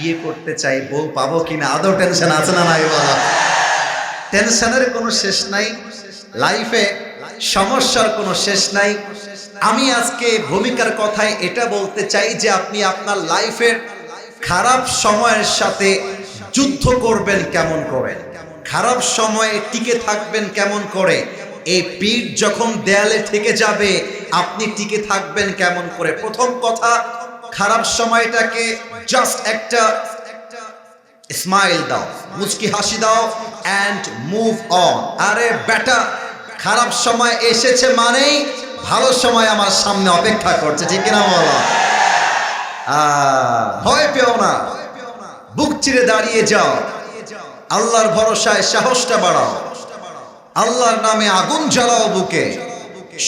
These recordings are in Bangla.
বিয়ে করতে চাই, বউ পাবো কিনা, আদৌ টেনশন আছে না নাই বলো? টেনশনের কোনো শেষ নাই লাইফে সমস্যার কোনো শেষ নাই। আমি আজকে ভূমিকার কথায় এটা বলতে চাই যে আপনি আপনার লাইফের খারাপ সময়ের সাথে যুদ্ধ করবেন কেমন করে? খারাপ সময়ে টিকে থাকবেন কেমন করে? এই পিঠ যখন দেয়ালে থেকে যাবে, আপনি টিকে থাকবেন কেমন করে? প্রথম কথা খারাপ সময়টাকে জাস্ট একটা স্মাইল দাও, মুচকি হাসি দাও অ্যান্ড মুভ অন আরে বেটা খারাপ সময় এসেছে মানেই ভালো সময় আমার সামনে অপেক্ষা করছে, ঠিক কিনা বলো? ভয় পেও না। বুক চিরে দাঁড়িয়ে যাও। আল্লাহর ভরসায় সাহসটা বাড়াও। আল্লাহর নামে আগুন জ্বালাও বুকে।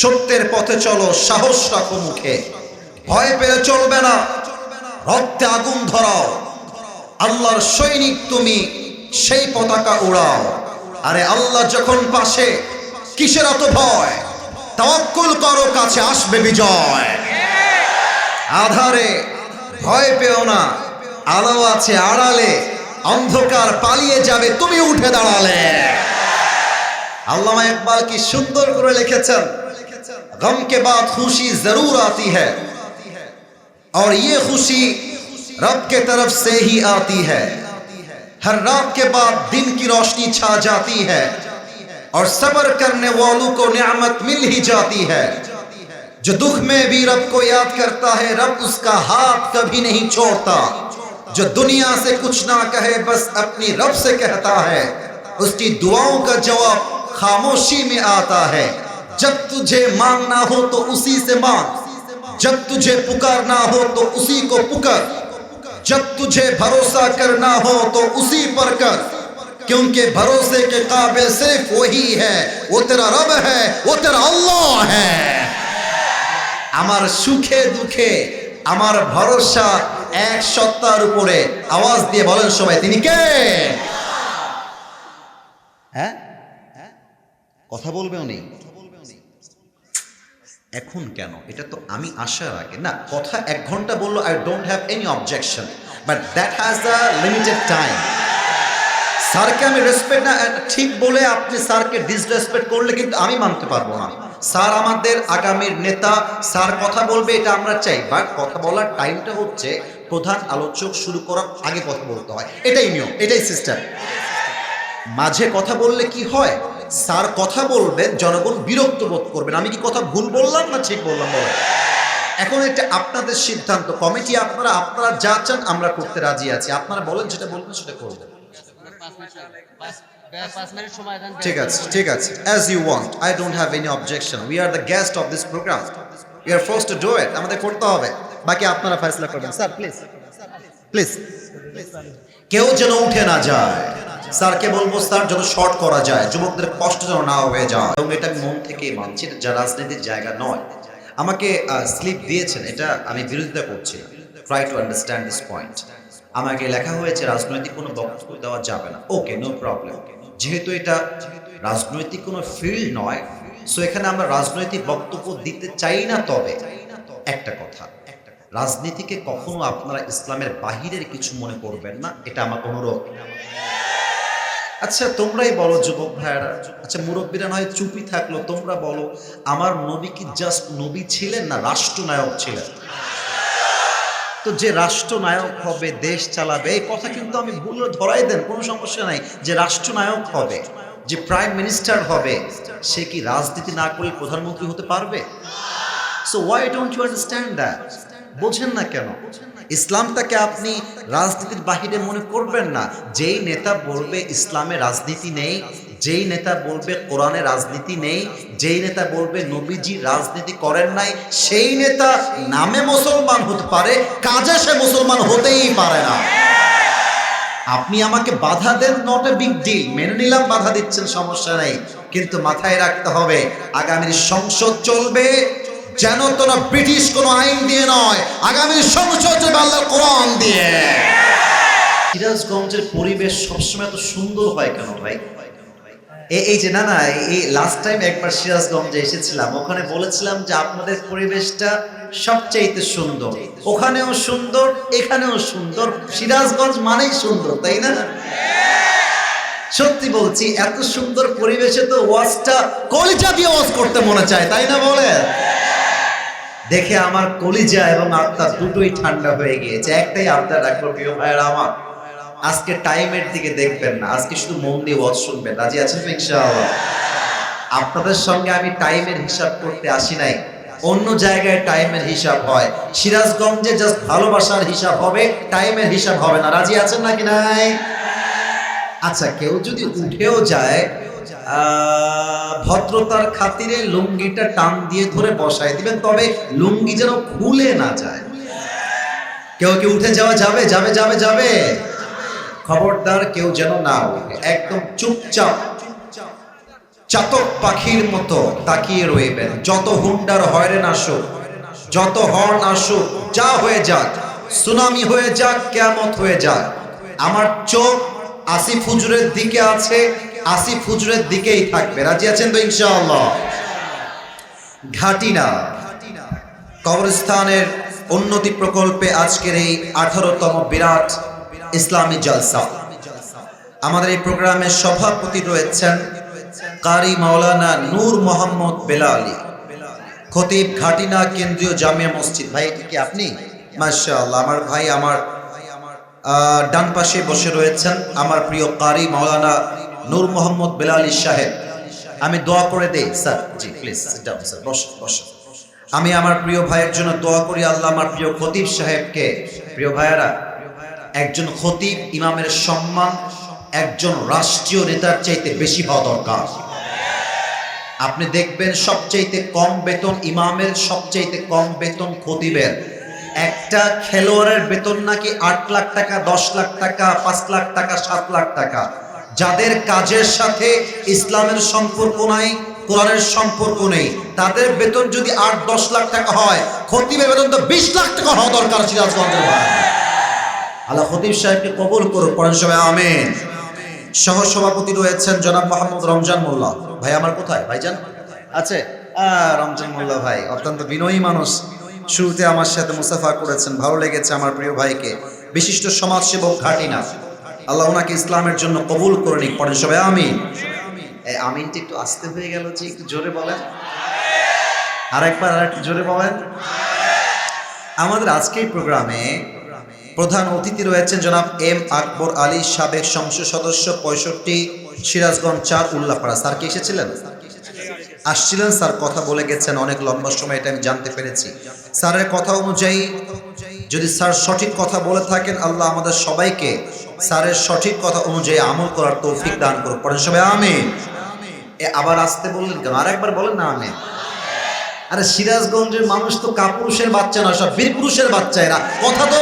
সত্যের পথে চলো সাহস রাখো মুখে ভয় পেলে চলবে না। রক্তে আগুন ধরাও। আল্লাহর সৈনিক তুমি, সেই পতাকা উড়াও। আরে আল্লাহ যখন পাশে, কিসের অত ভয়? তাওয়াক্কুল করো, কাছে আসবে বিজয়। আধারে ভয় পেও না, আলো আছে আড়ালে, অন্ধকার পালিয়ে যাবে, তুমি উঠে দাঁড়ালে। আল্লামা ইকবাল কি সুন্দর করে লিখেছেন? গমকে বাদ খুশি জরুর আতি হ্যাঁ اور یہ خوشی رب کے طرف سے ہی آتی ہے۔ ہر رات کے بعد دن کی روشنی چھا جاتی ہے اور صبر کرنے والوں کو نعمت مل ہی جاتی ہے۔ جو دکھ میں بھی رب کو یاد کرتا ہے، رب اس کا ہاتھ کبھی نہیں چھوڑتا۔ جو دنیا سے کچھ نہ کہے، بس اپنی رب سے کہتا ہے۔ اس کی دعاؤں کا جواب خاموشی میں آتا ہے۔ جب تجھے مانگنا ہو تو اسی سے مانگ۔ जब तुझे पुकारना हो तो उसी को पुकार जब तुझे भरोसा करना हो तो उसी पर कर क्योंकि भरोसे के काबिल सिर्फ वही है वो तेरा रब है वो तेरा अल्लाह है আমার সুখে দুঃখে আমার ভরসা এক সত্তার উপরে আওয়াজ দিয়ে বলেন সবাই তিনি কে হ্যাঁ কথা বলবে উনি এখন কেন? এটা তো আমি আসার আগে। না, কথা এক ঘণ্টা বলল I don't have any objection but that has the limited time স্যারকে আমি রেসপেক্ট না ঠিক বলে আপনি স্যারকে ডিসরেসপেক্ট করলে কিন্তু আমি মানতে পারব না। স্যার আমাদের আগামীর নেতা, স্যার কথা বলবে, এটা আমরা চাই। বাট কথা বলার টাইমটা হচ্ছে প্রধান আলোচক শুরু করার আগে কথা বলতে হয়। এটাই নিয়ম, এটাই সিস্টেম মাঝে কথা বললে কি হয়? স্যার কথা বলবেন, জনগণ বিরক্ত বোধ করবেন। আমি কি কথা ভুল বললাম না ঠিক বললাম বলেন? এখন এটা আপনাদের সিদ্ধান্ত। কমিটি আপনারা আপনারা যা চান আমরা করতে রাজি আছি। আপনারা বলেন যেটা বলবেন সেটা করবেন। ঠিক আছে ঠিক আছে। As you want I don't have any objection we are the guest of this program we are force to do it আমাদের করতে হবে। বাকি আপনারা ফয়সলা করবেন। স্যার প্লিজ প্লিজ কেউ যেন উঠে না যায়। স্যারকে বলব, স্যার যত শর্ট করা যায়, যুবকদের কষ্ট যেন না হয়ে যায়। এবং এটা আমি মন থেকে মানছি, এটা যা রাজনীতির জায়গা নয়। আমাকে স্লিপ দিয়েছেন, এটা আমি বিরোধিতা করছি। Try to understand this point আমাকে লেখা হয়েছে, রাজনৈতিক কোনো বক্তব্য দেওয়া যাবে না। ওকে নো প্রবলেম যেহেতু এটা রাজনৈতিক কোনো ফিল্ড নয় সো এখানে আমরা রাজনৈতিক বক্তব্য দিতে চাই না, তবে একটা কথা। রাজনীতিকে কখনো আপনারা ইসলামের বাহিরের কিছু মনে করবেন না, এটা আমার অনুরোধ। আচ্ছা তোমরাই বলো যুবক ভাইয়ারা। আচ্ছা মুরব্বীরা নয়, চুপি থাকল, তোমরা বলো, আমার নবী কি জাস্ট নবী ছিলেন না রাষ্ট্রনায়ক ছিলেন? তো যে রাষ্ট্রনায়ক হবে, দেশ চালাবে, এই কথা কিন্তু আমি ভুল ধরাই দেন, কোনো সমস্যা নাই। যে রাষ্ট্রনায়ক হবে, যে প্রাইম মিনিস্টার হবে, সে কি রাজনীতি না করলে প্রধানমন্ত্রী হতে পারবে? So why don't you understand that বোঝেন না কেন? ইসলামটাকে আপনি রাজনীতির বাহিরে মনে করবেন না। যেই নেতা বলবে ইসলামে রাজনীতি নেই, যেই নেতা বলবে কোরআনে রাজনীতি নেই, যেই নেতা বলবে নবীজি রাজনীতি করেন নাই, সেই নেতা নামে মুসলমান হতে পারে, কাজে সে মুসলমান হতেই পারে না। আপনি আমাকে বাধা দেন নট এ বিগ ডিল মেনে নিলাম, বাধা দিচ্ছেন, সমস্যা নেই। কিন্তু মাথায় রাখতে হবে, আগামীর সংসদ চলবে যেন তোরা ব্রিটিশ কোনো আইন দিয়ে নয়, আগামী সংসদ আল্লাহর কোরআন দিয়ে। সিরাজগঞ্জের পরিবেশ সবসময় এত সুন্দর হয় কেন ভাই? এই যে, না না, এই লাস্ট টাইম একবার সিরাজগঞ্জে এসেছিলাম, ওখানে বলেছিলাম যে আপনাদের পরিবেশটা সবচাইতে সুন্দর। ওখানেও সুন্দর, এখানেও সুন্দর, সিরাজগঞ্জ মানেই সুন্দর, তাই না? সত্যি বলছি, এত সুন্দর পরিবেশে তো ওয়াজটা কলিজা দিয়ে ওয়াজ করতে মনে চায়, তাই না বলে দেখে আমার কলিজা এবং আত্মা দুটোই ঠান্ডা হয়ে গিয়েছে। একটাই আত্মা রাখব প্রিয় ভাইয়ের আমার। আজকে টাইমের দিকে দেখবেন না। আজকে শুধু মন দিয়ে ওয়াজ শুনবেন। রাজি আছেন ইনশাআল্লাহ? আপনাদের সঙ্গে আমি টাইমের হিসাব করতে আসি নাই। অন্য জায়গায় টাইমের হিসাব হয়। সিরাজগঞ্জে জাস্ট ভালোবাসার হিসাব হবে টাইমের হিসাব হবে না। রাজি আছেন নাকি নাই? আচ্ছা কেউ যদি উঠেও যায় ভদ্রতার খাতিরে লুঙ্গিটা টান দিয়ে ধরে বসায় দিবেন, তবে লুঙ্গি যেন খুলে না যায়। কেউ কি উঠে যাওয়া যাবে? যাবে যাবে যাবে। খবরদার কেউ যেন না উঠে একদম চুপচাপ, চাতক পাখির মতো তাকিয়ে রইবেন। যত হুন্ডার হয়রেন আসুক যত হর্ন আসুক, যা হয়ে যাক, সুনামি হয়ে যাক, কেয়ামত হয়ে যাক। আমার চোখ আসিফ হুজুরের দিকে আছে আসিফ হুজুরের দিকেই থাকবে। রাজি আছেন তো ইনশাআল্লাহ? ঘাটিনা, কবরস্থানের উন্নতি প্রকল্পে আজকের এই আঠারোতম বিরাট ইসলামী জলসা। আমাদের এই প্রোগ্রামের সভাপতি রয়েছেন কারি মাওলানা নূর মোহাম্মদ বেলালি, খতিব ঘাটিনা কেন্দ্রীয় জামিয়া মসজিদ। ভাই, এটা কি আপনি? মাশাআল্লাহ, আমার ভাই আমার ডান পাশে বসে রয়েছেন। আমার প্রিয় কারি মাওলানা নূর মোহাম্মদ বেলালি সাহেব। আমি দোয়া করে দেই। স্যার, জি প্লিজ বস। আমি আমার প্রিয় ভাইয়ের জন্য দোয়া করি আল্লাহ আমার প্রিয় খতিব সাহেবকে। প্রিয় ভাইয়েরা, একজন খতিব ইমামের সম্মান একজন রাষ্ট্রীয় নেতার চাইতে বেশি হওয়া দরকার। আপনি দেখবেন সবচাইতে কম বেতন ইমামের, সবচাইতে কম বেতন খতিবের। একটা খেলোয়াড়ের বেতন নাকি আট লাখ টাকা, দশ লাখ টাকা, পাঁচ লাখ টাকা, সাত লাখ টাকা। যাদের কাজের সাথে ইসলামের সম্পর্ক নাই, কোরআনের সম্পর্ক নেই, তাদের বেতন যদি আট, দশ লাখ টাকা হয়, খতিবের বেতন তো বিশ লাখ টাকা হওয়া দরকার সিরাজগঞ্জের আল্লাহ খতিব সাহেবকে কবুল করুক, পড়েন সবাই আমেন। সহ সভাপতি রয়েছেন জনাব মোহাম্মদ রমজান মোল্লা। ভাই, আমার কোথায়? ভাই ভাইজান? আছে? রমজান মোল্লা ভাই, অত্যন্ত বিনয়ী মানুষ। শুরুতে আমার সাথে মুসাফা করেছেন, ভালো লেগেছে আমার প্রিয় ভাইকে। বিশিষ্ট সমাজসেবক ঘাটিনা আল্লাহ ওনাকে ইসলামের জন্য কবুল করে নিক। পড়েন সবাই এই আমিনটি একটু আস্তে হয়ে গেল যে একটু জোরে বলেন। আরেকবার আর একটু জোরে বলেন। আমাদের আজকের প্রোগ্রামে প্রধান অতিথি রয়েছেন জনাব এম আকবর আলী সাবেক সংসদ সদস্য পঁয়ষট্টি সিরাজগঞ্জ চার উল্লাপাড়া। স্যার কি এসেছিলেন? আসছিলেন, স্যার কথা বলে গেছেন অনেক লম্বা সময়, এটা আমি জানতে পেরেছি। স্যারের কথা অনুযায়ী যদি স্যার সঠিক কথা বলে থাকেন, আল্লাহ আমাদের সবাইকে স্যারের সঠিক কথা অনুযায়ী আমল করার তৌফিক দান করুক। পড়েন সবাই আমি এ আবার আসতে বললেন কেন? আরেকবার বলেন না আমি আরে সিরাজগঞ্জের মানুষ তো কাপুরুষের বাচ্চা না সব বীর পুরুষের বাচ্চা এরা। কথা তো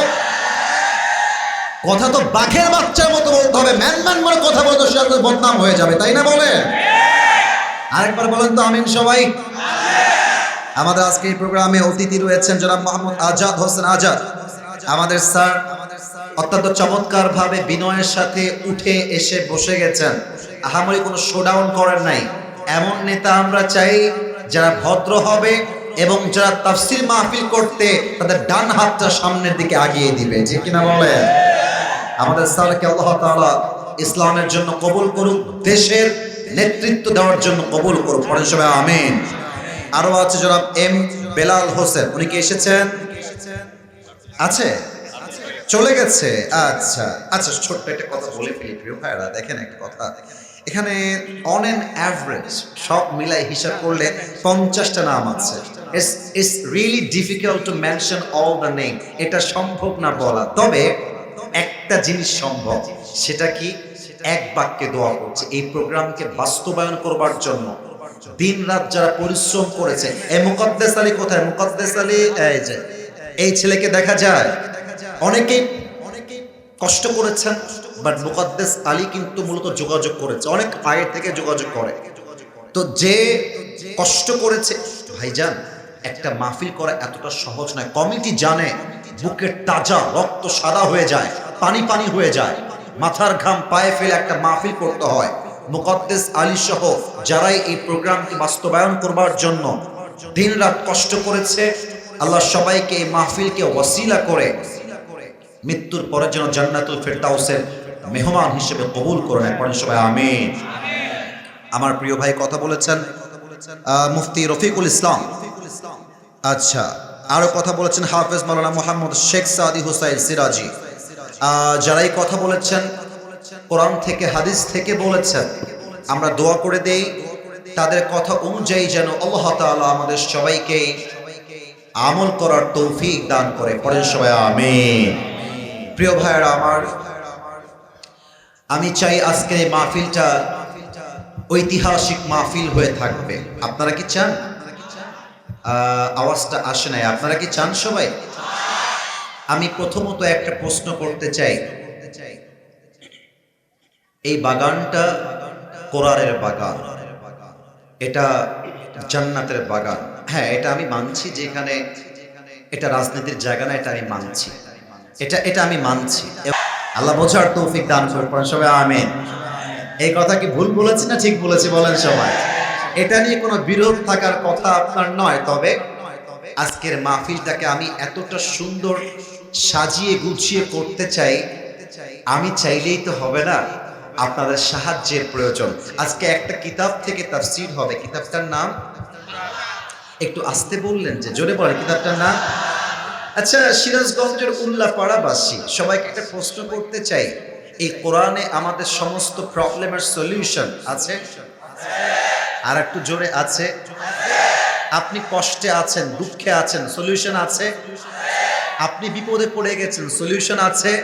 কথা তো বাঘের বাচ্চার মতো বলতে হবে। ম্যান ম্যান মানে কথা বলতে সিরাজগঞ্জ বদনাম হয়ে যাবে, তাই না বলে আরেকবার বলেন তো, আমিন সবাই। আমাদের আজকে এই প্রোগ্রামে অতিথি রয়েছেন জনাব মোহাম্মদ আজাদ হোসেন আজাদ। আমাদের স্যার অত্যন্ত চমৎকার ভাবে বিনয়ের সাথে উঠে এসে বসে গেছেন। আহামরি কোনো শোডাউন করেন নাই। এমন নেতা আমরা চাই যারা ভদ্র হবে এবং যারা তাফসির মাহফিল করতে তাদের ডান হাতটা সামনের দিকে আগিয়ে দিবে। যে কিনা বলেন? আমাদের স্যারকে আল্লাহ তাআলা ইসলামের জন্য কবুল করুক, দেশের নেতৃত্ব দেওয়ার জন্য কবুল করুক। পড়েন সবাই, আমিন। আরও আছে জনাব এম বেলাল হোসেন। উনি কি এসেছেন? আছে? চলে গেছে। আচ্ছা আচ্ছা ছোট্ট একটা কথা বলে ফেলি প্রিয় ভাইরা দেখেন একটা কথা। এখানে অন অ্যান অ্যাভারেজ সব মিলাই হিসাব করলে পঞ্চাশটা নাম আছে। It's really difficult to mention all the name এটা সম্ভব না বলা। তবে একটা জিনিস সম্ভব, সেটা কি? এক বাক্যে দোয়া করছে। এই প্রোগ্রামকে বাস্তবায়ন করবার জন্য। দিন রাত যারা পরিশ্রম করেছে এই মুকদ্দেস আলী কোথায়? মুকদ্দেস আলী, এই যে এই ছেলেকে দেখা যায়। অনেকেই কষ্ট করেছেন বাট মুকদ্দেস আলী কিন্তু মূলত যোগাযোগ করেছে। অনেক আগে থেকে যোগাযোগ করে। তো যে কষ্ট করেছে, ভাইজান, একটা মাহফিল করা এতটা সহজ নয়। কমিটি জানে বুকের তাজা রক্ত সাদা হয়ে যায়, পানি পানি হয়ে যায়। মাথার ঘাম পায়ে ফেলে একটা মাহফিল করতে হয়। মুকদ্দেস আলী সহ যারাই এই প্রোগ্রামকে বাস্তবায়ন করবার জন্য দিন রাত কষ্ট করেছে আল্লাহ সবাইকে এই মাহফিলকে ওয়াসিলা করে মৃত্যুর পরে যেন জান্নাতুল ফেরদাউসের মেহমান হিসেবে কবুল করে নেয় পড়েন সবাই আমিন। আমার প্রিয় ভাই কথা বলেছেন মুফতি রফিকুল ইসলাম। আচ্ছা আরও কথা বলেছেন হাফেজ মাওলানা মোহাম্মদ শেখ সাদি হুসাইন সিরাজি। আহ, যারা কথা বলেছেন কোরআন থেকে হাদিস থেকে বলেছেন আমরা দোয়া করে দেই। তাদের কথা অনুযায়ী যেন আল্লাহ তাআলা আমাদের সবাইকে আমল করার তৌফিক দান করে। পরের সময় আমি প্রিয় ভাইয়েরা আমার, আমি চাই আজকে এই মাহফিলটা ঐতিহাসিক মাহফিল হয়ে থাকবে। আপনারা কি চান? আওয়াজটা আসে নাই। আপনারা কি চান সবাই? আমি প্রথমত একটা প্রশ্ন করতে চাই। এই বাগানটা কোরআনের বাগান। এটা জান্নাতের বাগান। হ্যাঁ এটা আমি মানছি যে এখানে এটা রাজনীতির জায়গা না, এটা আমি মানছি। এটা এটা আমি মানছি। আল্লাহ বোঝার তৌফিক দান করবেন সবাই, আমিন। এই কথা কি ভুল বলেছি না ঠিক বলেছি, বলেন সবাই। এটা নিয়ে কোনো বিরোধ থাকার কথা আপনার নয়, তবে আজকের মাহফিলটাকে আমি এতটা সুন্দর সাজিয়ে গুছিয়ে করতে চাই, আমি চাইলেই তো হবে না আপনাদের সাহায্যের প্রয়োজন। আজকে একটা কিতাব থেকে তাফসীর হবে। কিতাবটার নাম একটু আসতে বললেন যে, জোরে বলেন, কিতাবটার নাম? আচ্ছা সিরাজগঞ্জের উল্লাপাড়াবাসী সবাইকে একটা প্রশ্ন করতে চাই। এই কোরআনে আমাদের সমস্ত প্রবলেমের সলিউশন আছে? আর একটু জোরে আছে। আপনি কষ্টে আছেন, দুঃখে আছেন, সলিউশন আছে? আপনি বিপদে পড়ে গেছেন, সলিউশন আছে?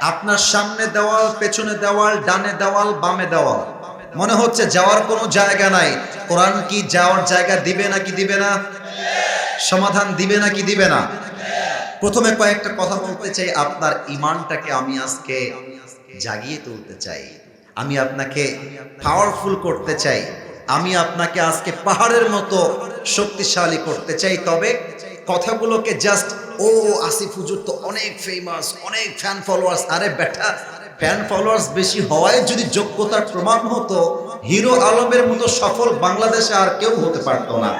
আপনার সামনে দেওয়াল, পেছনে দেওয়াল, ডানে দেওয়াল, বামে দেওয়াল। মনে হচ্ছে যাওয়ার কোনো জায়গা নাই। কোরআন কি যাওয়ার জায়গা দিবে নাকি দিবে না? সমাধান দিবে নাকি দিবে না? প্রথমে কয়েকটা কথা বলতে চাই, আপনার ইমানটাকে আমি আজকে জাগিয়ে তুলতে চাই। আমি আপনাকে পাওয়ারফুল করতে চাই। আমি আপনাকে আজকে পাহাড়ের মতো শক্তিশালী করতে চাই। তবে কথাগুলোকে জাস্ট ও, আসিফ হুজুর তো অনেক ফেমাস অনেক ফ্যান ফলোয়ার্স আরে বেটা ফ্যান ফলোয়ার্স বেশি হওয়ায় যদি যোগ্যতার প্রমাণ হতো, হিরো আলমের মতো সফল বাংলাদেশে আর কেউ হতে পারতো না।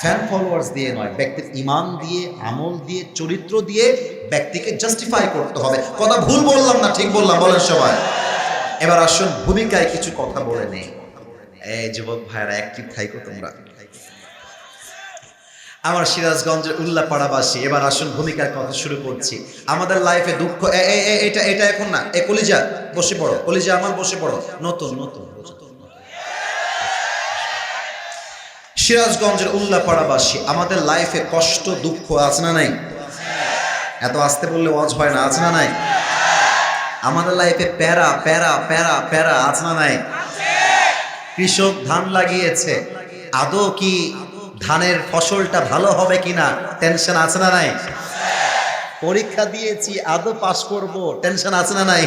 ফ্যান ফলোয়ার্স দিয়ে নয়, ব্যক্তির ইমান দিয়ে, আমল দিয়ে, চরিত্র দিয়ে ব্যক্তিকে জাস্টিফাই করতে হবে। কথা ভুল বললাম না, ঠিক বললাম, বলেন সবাই। এবার আসুন, ভূমিকায় কিছু কথা বলে নেই। এই যুবক ভাইরা অ্যাক্টিভ থাইকো তোমরা। আমার সিরাজগঞ্জের উল্লাপাড়াবাসী, এবার আসুন ভূমিকার কথা শুরু করছি। আমাদের লাইফে দুঃখ এটা এটা এখন না, এ কলিজা, বসে পড়ো, কলিজা আমার বসে পড়ো, নতুন নতুন সিরাজগঞ্জের উল্লাপাড়াবাসী, আমাদের লাইফে কষ্ট, দুঃখ আছে না নাই? এত আসতে বললে ওয়াজ হয় না, আছে না নাই? আমাদের লাইফে প্যারা প্যারা প্যারা প্যারা আছে না নাই? কৃষক ধান লাগিয়েছে, আদৌ কি ধানের ফসলটা ভালো হবে কিনা? টেনশন আছে না নাই? পরীক্ষা দিয়েছি, আদৌ পাশ করব। টেনশন আছে না নাই?